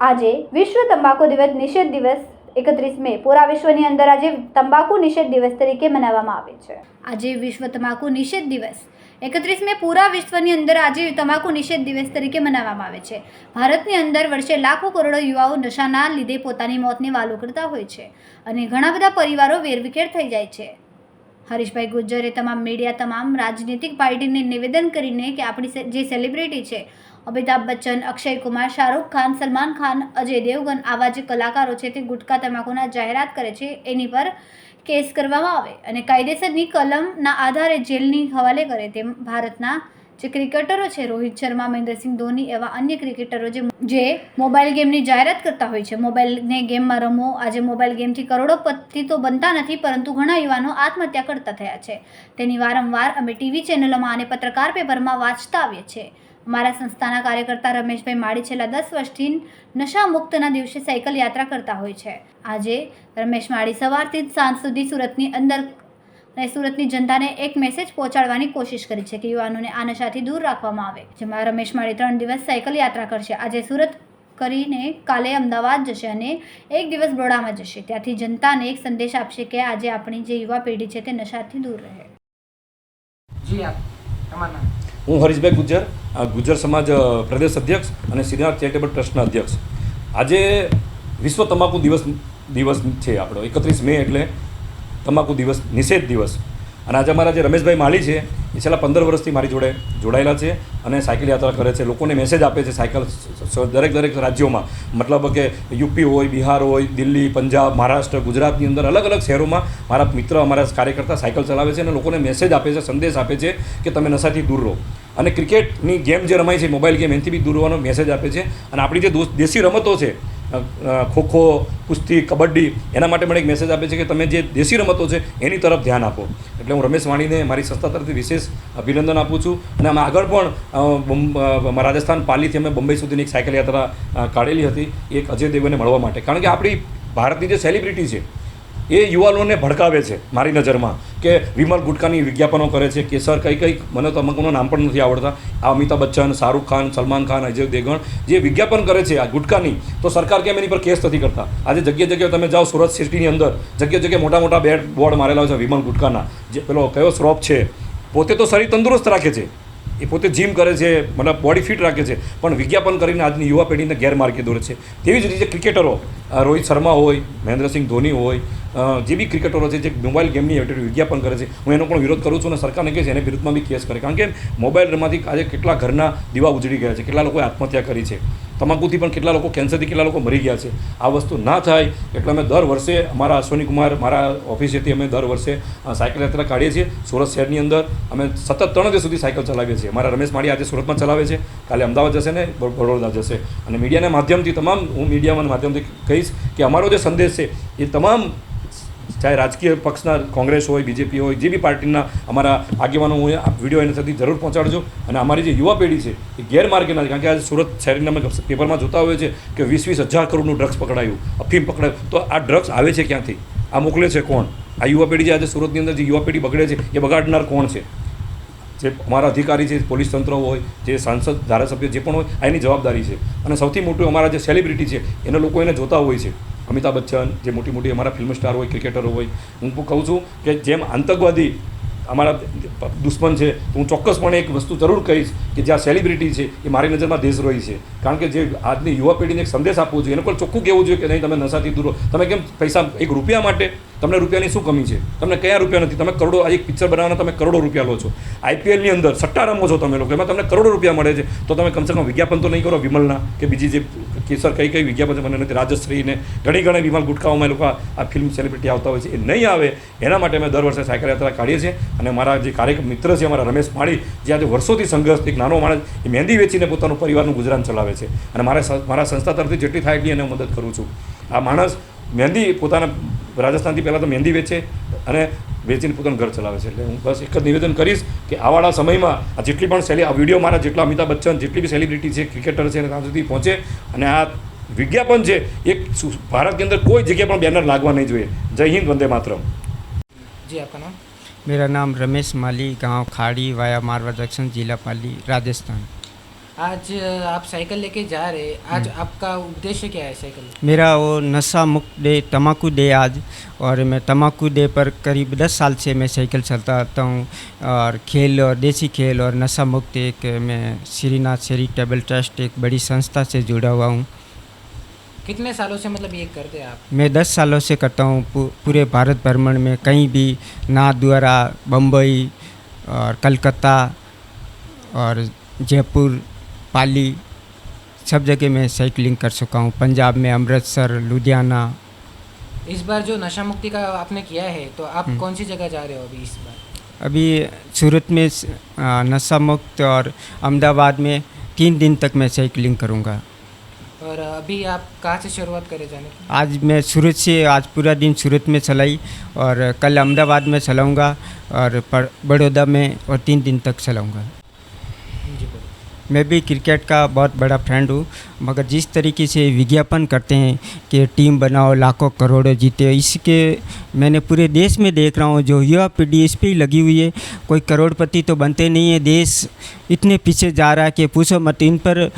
આજે વિશ્વ તંબાકુ દિવસ નિષેધ દિવસ એકત્રીસ મે પૂરા વિશ્વની અંદર આજે તંબાકુ નિષેધ દિવસ તરીકે મનાવવામાં આવે છે. આજે વિશ્વ તમાકુ નિષેધ દિવસ એકત્રીસ મે પૂરા વિશ્વની અંદર આજે તમાકુ નિષેધ દિવસ તરીકે મનાવવામાં આવે છે. ભારતની અંદર વર્ષે લાખો કરોડો યુવાઓ નશાના લીધે પોતાની મોતને વાલો કરતા હોય છે અને ઘણા બધા પરિવારો વેરવિખેર થઈ જાય છે. હરીશભાઈ ગુજ્જરે તમામ મીડિયા તમામ રાજનીતિક પાર્ટીને નિવેદન કરીને કે આપણી જે સેલિબ્રિટી છે, અમિતાભ બચ્ચન, અક્ષય કુમાર, શાહરૂખ ખાન, સલમાન ખાન, અજય દેવગન, આવા જે કલાકારો છે તે ગુટખા તમાકુના જાહેરાત કરે છે, એની પર કેસ કરવામાં આવે. અને કાયદેસરની કલમના આધારે જેલની હવાલે કરે તેમ ભારતના જે ક્રિકેટરો છે, રોહિત શર્મા, મહેન્દ્રસિંહ ધોની એવા અન્ય ક્રિકેટરો જે જે મોબાઈલ ગેમની જાહેરાત કરતા હોય છે. મોબાઈલને ગેમમાં રમો. આજે મોબાઈલ ગેમથી કરોડોપતિ તો બનતા નથી, પરંતુ ઘણા યુવાનો આત્મહત્યા કરતા થયા છે. તેની વારંવાર અમે ટીવી ચેનલોમાં અને પત્રકાર પેપરમાં વાંચતા આવીએ છીએ. અમારા સંસ્થાના કાર્યકર્તા રમેશભાઈ માળી છેલ્લા દસ વર્ષથી નશા મુક્તના દિવસે સાયકલ યાત્રા કરતા હોય છે. આજે રમેશ માળી સવારથી જ સાંજ સુધી સુરતની અંદર અને સુરતની જનતાને એક મેસેજ પહોંચાડવાની કોશિશ કરી છે કે યુવાનોને આ નશાથી દૂર રાખવામાં આવે. જેમાં રમેશ માળી ત્રણ દિવસ સાયકલ યાત્રા કરશે. આજે સુરત કરીને કાલે અમદાવાદ જશે અને એક દિવસ બરોડામાં જશે. ત્યાંથી જનતાને એક સંદેશ આપશે કે આજે આપણી જે યુવા પેઢી છે તે નશાથી દૂર રહે. જી આપ. હું હરીશભાઈ ગુજર ગુજર સમાજ પ્રદેશ અધ્યક્ષ અને સિનિયર ચેરિટેબલ ટ્રસ્ટના અધ્યક્ષ. આજે વિશ્વ તમાકુ દિવસ દિવસ છે આપણો એકત્રીસ મે એટલે તમાકુ દિવસ, નિષેધ દિવસ. અને આજે અમારા જે રમેશભાઈ માળી છે, એ છેલ્લા પંદર વર્ષથી મારી જોડે જોડાયેલા છે અને સાયકલ યાત્રા કરે છે. લોકોને મેસેજ આપે છે સાયકલ દરેક દરેક રાજ્યોમાં. મતલબ કે યુપી હોય, બિહાર હોય, દિલ્હી, પંજાબ, મહારાષ્ટ્ર, ગુજરાતની અંદર અલગ અલગ શહેરોમાં મારા મિત્ર, અમારા કાર્યકર્તા સાયકલ ચલાવે છે અને લોકોને મેસેજ આપે છે, સંદેશ આપે છે કે તમે નશાથી દૂર રહો. અને ક્રિકેટની ગેમ જે રમાય છે મોબાઈલ ગેમ એનાથી બી દૂર રહેવાનો મેસેજ આપે છે. અને આપણી જે દેશી રમતો છે ખોખો, કુસ્તી, કબડ્ડી, એના માટે મને એક મેસેજ આપે છે કે તમે જે દેશી રમતો છે, એની તરફ ધ્યાન આપો. એટલે હું રમેશ વાણીને મારી સંસ્થા તરફથી વિશેષ અભિનંદન આપું છું. અને અમે આગળ પણ રાજસ્થાન પાલીથી અમે બંબઈ સુધીની એક સાયકલ યાત્રા કાઢેલી હતી, એક અજય દેવને મળવા માટે. કારણ કે આપણી ભારતની જે સેલિબ્રિટી છે એ યુવાનોને ભડકાવે છે મારી નજરમાં કે વિમલ ગુટકાની વિજ્ઞાપનો કરે છે કેસર કંઈ કંઈક મને તો અમુકનું નામ પણ નથી આવડતા. આ અમિતાભ બચ્ચન, શાહરૂખ ખાન, સલમાન ખાન, અજય દેવગણ જે વિજ્ઞાપન કરે છે આ ગુટકાની, તો સરકાર કેમ એની પર કેસ નથી કરતા? આજે જગ્યા જગ્યાએ તમે જાઓ સુરત સિટીની અંદર જગ્યા જગ્યાએ મોટા મોટા બેડ બોર્ડ મારેલા છે વિમલ ગુટકાના. જે પેલો કયો શ્રોપ છે? પોતે તો શરીર તંદુરસ્ત રાખે છે. એ પોતે જીમ કરે છે, મતલબ બોડી ફિટ રાખે છે. પણ વિજ્ઞાપન કરીને આજની યુવા પેઢીને ગેરમાર્ગે દોરે છે. તેવી જ રીતે ક્રિકેટરો રોહિત શર્મા હોય, મહેન્દ્રસિંહ ધોની હોય જે બી ક્રિકેટરો છે, જે મોબાઈલ ગેમની એક્ટિવિટી વિજ્ઞાપન કરે છે, હું એનો પણ વિરોધ કરું છું અને સરકારને કહે છે, એને વિરુદ્ધમાં બી કેસ કરે. કારણ કે મોબાઈલ મોબાઈલમાંથી આજે કેટલા ઘરના દીવા ઉજળી ગયા છે, કેટલા લોકોએ આત્મહત્યા કરી છે. તમાકુથી પણ કેટલા લોકો, કેન્સરથી કેટલા લોકો મરી ગયા છે. આ વસ્તુ ના થાય એટલે અમે દર વર્ષે અમારા અશ્વની કુમાર, મારા ઓફિસેથી અમે દર વર્ષે સાયકલ યાત્રા કાઢીએ છીએ. સુરત શહેરની અંદર અમે સતત ત્રણ દિવસ સુધી સાયકલ ચલાવીએ છીએ. અમારા રમેશ માળી આજે સુરતમાં ચલાવે છે. કાલે અમદાવાદ જશે ને બરોડા જશે. અને મીડિયાના માધ્યમથી તમામ, હું મીડિયાના માધ્યમથી કહીશ કે અમારો જે સંદેશ છે, એ તમામ ચાહે રાજકીય પક્ષના કોંગ્રેસ હોય, બીજેપી હોય, જે બી પાર્ટીના અમારા આગેવાનો હું વીડિયો એના સુધી જરૂર પહોંચાડજો. અને અમારી જે યુવા પેઢી છે, એ ગેરમાર્ગે નથી કારણ કે આજે સુરત શહેરના અમે પેપરમાં જોતા હોઈએ છીએ કે વીસ વીસ હજાર કરોડનું ડ્રગ્સ પકડાયું, અફીમ પકડાયું. તો આ ડ્રગ્સ આવે છે ક્યાંથી? આ મોકલે છે કોણ? આ યુવા પેઢી જે આજે સુરતની અંદર જે યુવા પેઢી બગડે છે, એ બગાડનાર કોણ છે? જે અમારા અધિકારી છે, પોલીસ તંત્ર હોય, જે સાંસદ, ધારાસભ્ય જે પણ હોય એની જવાબદારી છે. અને સૌથી મોટું અમારા જે સેલિબ્રિટી છે, એને લોકો એને જોતા હોય છે. અમિતાભ બચ્ચન, જે મોટી મોટી અમારા ફિલ્મ સ્ટાર હોય ક્રિકેટરો હોય. હું કહું છું કે જેમ આતંકવાદી અમારા દુશ્મન છે, તો હું ચોક્કસપણે એક વસ્તુ જરૂર કહીશ કે જે આ સેલિબ્રિટી છે, એ મારી નજરમાં દેશદ્રોહી છે. કારણ કે જે આજની યુવા પેઢીને એક સંદેશ આપવો જોઈએ, એને પણ ચોખ્ખું કહેવું જોઈએ કે નહીં, તમે નશાથી દૂર તમે કેમ પૈસા એક રૂપિયા માટે તમને રૂપિયાની શું કમી છે? તમને કયા રૂપિયા નથી? તમે કરોડો, આ એક પિક્ચર બનાવવાના તમે કરોડો રૂપિયા લો છો. આઈપીએલની અંદર સટ્ટા રમો છો તમે લોકો. એમાં તમને કરોડો રૂપિયા મળે છે. તો તમે કમસે કમ વિજ્ઞાપન તો નહીં કરો, વિમલના કે બીજી જે કેસર કઈ કઈ વિજ્ઞાપન મને નથી, રાજશ્રીને ઘણી ઘણી વિમલ ગુટકાઓમાં લોકો આ ફિલ્મ સેલિબ્રિટી આવતા હોય છે. એ નહીં આવે. એના માટે અમે દર વર્ષે સાયકલ યાત્રા કાઢીએ છીએ. અને મારા જે કાર્યક્રમ મિત્ર છે, અમારા રમેશ માળી, જે આજે વર્ષોથી સંઘર્ષ, એક નાનો માણસ, એ મહેંદી વેચીને પોતાનું પરિવારનું ગુજરાન ચલાવે છે. અને મારા મારા સંસ્થા તરફથી જેટલી થાય એટલી એને મદદ કરું છું. આ માણસ મહેંદી પોતાના રાજસ્થાનથી પહેલાં તો મહેંદી વેચે અને વેચીને પોતાનું ઘર ચલાવે છે એટલે હું બસ એક જ નિવેદન કરીશ કે આવાળા સમયમાં આ જેટલી પણ સેલી આ વિડીયો મારા જેટલા અમિતાભ બચ્ચન જેટલી બી સેલિબ્રિટી છે ક્રિકેટર છે એને ત્યાં સુધી પહોંચે અને આ વિજ્ઞાપન છે એક સુ- ભારતની અંદર કોઈ જગ્યાએ પણ બેનર લાગવા નહીં જોઈએ જય હિન્દ વંદે માતરમ જી આપકા નામ मेरा नाम रमेश माली गांव खाड़ी वाया मारवा जंक्शन जिला पाली राजस्थान आज आप साइकिल लेके जा रहे हैं। आज आपका उद्देश्य क्या है साइकिल? मेरा वो नशा मुक्त डे तम्बाकू डे आज। और मैं तम्बाकू डे पर करीब दस साल से मैं साइकिल चलता आता हूँ। और खेल और देसी खेल और नशा मुक्त एक मैं श्रीनाथ चैरिटेबल ट्रस्ट एक बड़ी संस्था से जुड़ा हुआ हूँ। कितने सालों से मतलब ये करते हैं आप? मैं दस सालों से करता हूँ। पू- पूरे भारत भ्रमण में कहीं भी नाथद्वारा बम्बई और कलकत्ता और जयपुर पाली सब जगह मैं साइकिलिंग कर चुका हूँ। पंजाब में अमृतसर लुधियाना। इस बार जो नशा मुक्ति का आपने किया है तो आप कौन सी जगह जा रहे हो अभी इस बार? अभी सूरत में नशा मुक्त और अहमदाबाद में तीन दिन तक मैं साइकिलिंग करूँगा। और अभी आप कहाँ से शुरुआत करें जाने की? आज मैं सूरत से आज पूरा दिन सूरत में चलाई और कल अहमदाबाद में चलाऊँगा और बड़ौदा में और तीन दिन तक चलाऊँगा। मैं भी क्रिकेट का बहुत बड़ा फ्रेंड हूँ। मगर जिस तरीके से विज्ञापन करते हैं कि टीम बनाओ, लाखों करोड़ों जीते, इसके मैंने पूरे देश में देख रहा हूँ, जो युवा पीढ़ी इस पर लगी हुई है, कोई करोड़पति तो बनते नहीं है। देश इतने पीछे जा रहा है कि पूछो मत इन पर।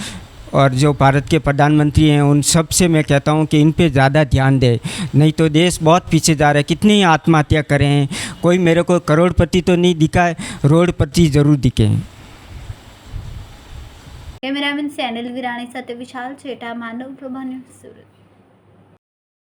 और जो भारत के प्रधानमंत्री हैं, उन सबसे मैं कहता हूँ कि इन पे ज़्यादा ध्यान दे। नहीं तो देश बहुत पीछे जा रहा है। कितने आत्महत्या करें हैं? कोई मेरे को करोड़पति तो नहीं दिखा रोडपति ज़रूर दिखे। हैं કેમેરામેન સેનલ વિરાણી સાથે વિશાલ છેટા માનવ પ્રભા સુરત.